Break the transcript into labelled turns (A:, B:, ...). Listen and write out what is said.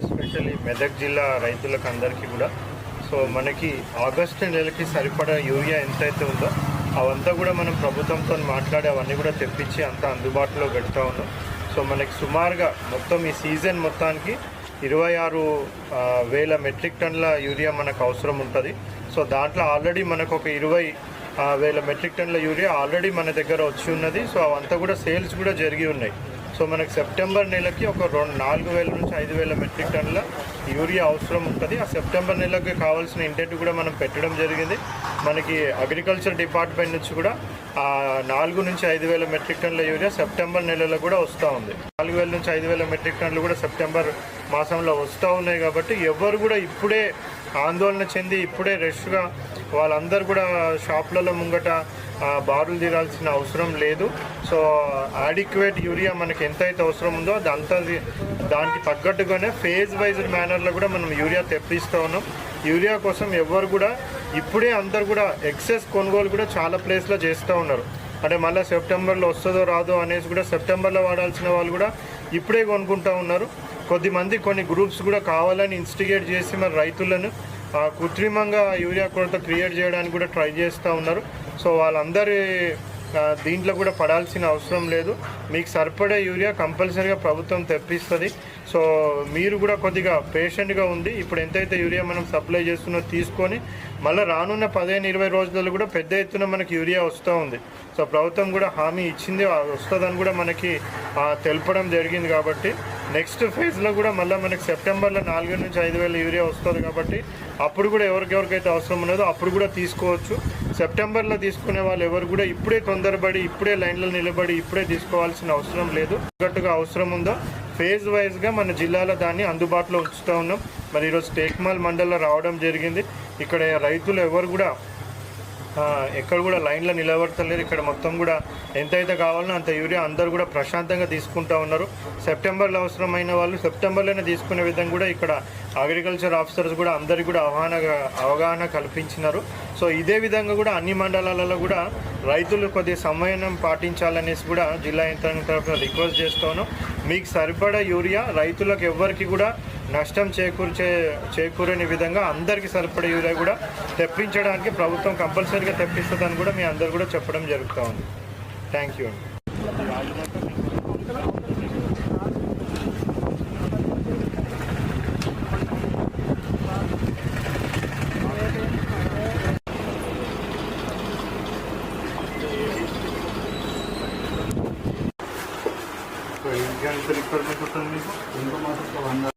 A: Especially Medak జిల్లా రైతులకు అందరికీ కూడా. సో మనకి ఆగస్టు నెలకి సరిపడా యూరియా ఎంతైతే ఉందో అవంతా కూడా మనం ప్రభుత్వంతో మాట్లాడి అవన్నీ కూడా తెప్పించి అంతా అందుబాటులో పెడతా ఉన్నాం. సో మనకి సుమారుగా మొత్తం ఈ సీజన్ మొత్తానికి ఇరవై ఆరు వేల మెట్రిక్ టన్నుల యూరియా మనకు అవసరం ఉంటుంది. సో దాంట్లో ఆల్రెడీ మనకు ఒక ఇరవై వేల మెట్రిక్ టన్నుల యూరియా ఆల్రెడీ మన దగ్గర వచ్చి ఉన్నది. సో అవంతా కూడా సేల్స్ కూడా జరిగి ఉన్నాయి. సో మనకు సెప్టెంబర్ నెలకి ఒక రెండు నాలుగు వేల నుంచి ఐదు వేల మెట్రిక్ టన్నుల యూరియా అవసరం ఉంటుంది. ఆ సెప్టెంబర్ నెలకి కావాల్సిన ఇంటెంట్ కూడా మనం పెట్టడం జరిగింది. మనకి అగ్రికల్చర్ డిపార్ట్మెంట్ నుంచి కూడా ఆ నాలుగు నుంచి ఐదు వేల మెట్రిక్ టన్నుల యూరియా సెప్టెంబర్ నెలలో కూడా వస్తూ ఉంది. నాలుగు వేల నుంచి ఐదు వేల మెట్రిక్ టన్నులు కూడా సెప్టెంబర్ మాసంలో వస్తూ ఉన్నాయి కాబట్టి ఎవరు కూడా ఇప్పుడే ఆందోళన చెంది ఇప్పుడే రష్గా వాళ్ళందరూ కూడా షాప్లలో ముంగట బారులు తీరాల్సిన అవసరం లేదు. సో యాడిక్యువేట్ యూరియా మనకి ఎంతైతే అవసరం ఉందో అదంతా దానికి తగ్గట్టుగానే ఫేజ్ వైజ్ మేనర్లో కూడా మనం యూరియా తెప్పిస్తూ ఉన్నాం. యూరియా కోసం ఎవరు కూడా ఇప్పుడే అందరు కూడా ఎక్సెస్ కొనుగోలు కూడా చాలా ప్లేస్లో చేస్తూ ఉన్నారు. అంటే మళ్ళీ సెప్టెంబర్లో వస్తుందో రాదో అనేసి కూడా సెప్టెంబర్లో వాడాల్సిన వాళ్ళు కూడా ఇప్పుడే కొనుక్కుంటూ ఉన్నారు. కొద్దిమంది కొన్ని గ్రూప్స్ కూడా కావాలని ఇన్స్టిగేట్ చేసి మరి రైతులను కృత్రిమంగా యూరియా కొరత క్రియేట్ చేయడానికి కూడా ట్రై చేస్తూ ఉన్నారు. సో వాళ్ళందరి దీంట్లో కూడా పడాల్సిన అవసరం లేదు. మీకు సరిపడే యూరియా కంపల్సరీగా ప్రభుత్వం తెప్పిస్తుంది. సో మీరు కూడా కొద్దిగా పేషెంట్గా ఉండి ఇప్పుడు ఎంతైతే యూరియా మనం సప్లై చేస్తున్నో తీసుకొని మళ్ళీ రానున్న పదిహేను ఇరవై రోజులలో కూడా పెద్ద ఎత్తున మనకి యూరియా వస్తూ ఉంది. సో ప్రభుత్వం కూడా హామీ ఇచ్చింది వస్తుందని కూడా మనకి తెలపడం జరిగింది కాబట్టి నెక్స్ట్ ఫేజ్లో కూడా మళ్ళీ మనకి సెప్టెంబర్లో నాలుగు నుంచి ఐదు వేల యూరియా వస్తుంది కాబట్టి అప్పుడు కూడా ఎవరికెవరికైతే అవసరం ఉన్నదో అప్పుడు కూడా తీసుకోవచ్చు. సెప్టెంబర్లో తీసుకునే వాళ్ళు ఎవరు కూడా ఇప్పుడే తొందరపడి ఇప్పుడే లైన్లో నిలబడి ఇప్పుడే తీసుకోవాల్సిన అవసరం లేదు. తగ్గట్టుగా అవసరం ఉందో? ఫేజ్ వైజ్గా మన జిల్లాలో దాన్ని అందుబాటులో ఉంచుతూ ఉన్నాం. మరి ఈరోజు టేక్మాల్ మండల్లో రావడం జరిగింది. ఇక్కడ రైతులు ఎవరు కూడా ఎక్కడ కూడా లైన్లో నిలబడతలేరు ఇక్కడ మొత్తం కూడా ఎంతైతే కావాలనో అంత యూరియా అందరూ కూడా ప్రశాంతంగా తీసుకుంటా ఉన్నారు. సెప్టెంబర్లో అవసరమైన వాళ్ళు సెప్టెంబర్లోనే తీసుకునే విధంగా కూడా ఇక్కడ అగ్రికల్చర్ ఆఫీసర్స్ కూడా అందరికీ కూడా అవగాహన అవగాహన కల్పించినారు. సో ఇదే విధంగా కూడా అన్ని మండలాలలో కూడా రైతులు కొద్ది సమయం పాటించాలనేసి కూడా జిల్లా యంత్రాంగం తరఫున రిక్వెస్ట్ చేస్తాను మీకు సరిపడా యూరియా రైతులకు ఎవ్వరికి కూడా నష్టం చేకూర్చే చేకూరని విధంగా అందరికీ సరిపడే యూరియా కూడా తెప్పించడానికి ప్రభుత్వం కంపల్సరీగా తెప్పిస్తుందని కూడా మీ అందరు కూడా చెప్పడం జరుగుతూ ఉంది. థ్యాంక్ యూ రిక్వైర్మెంట్ వస్తుంది మీకు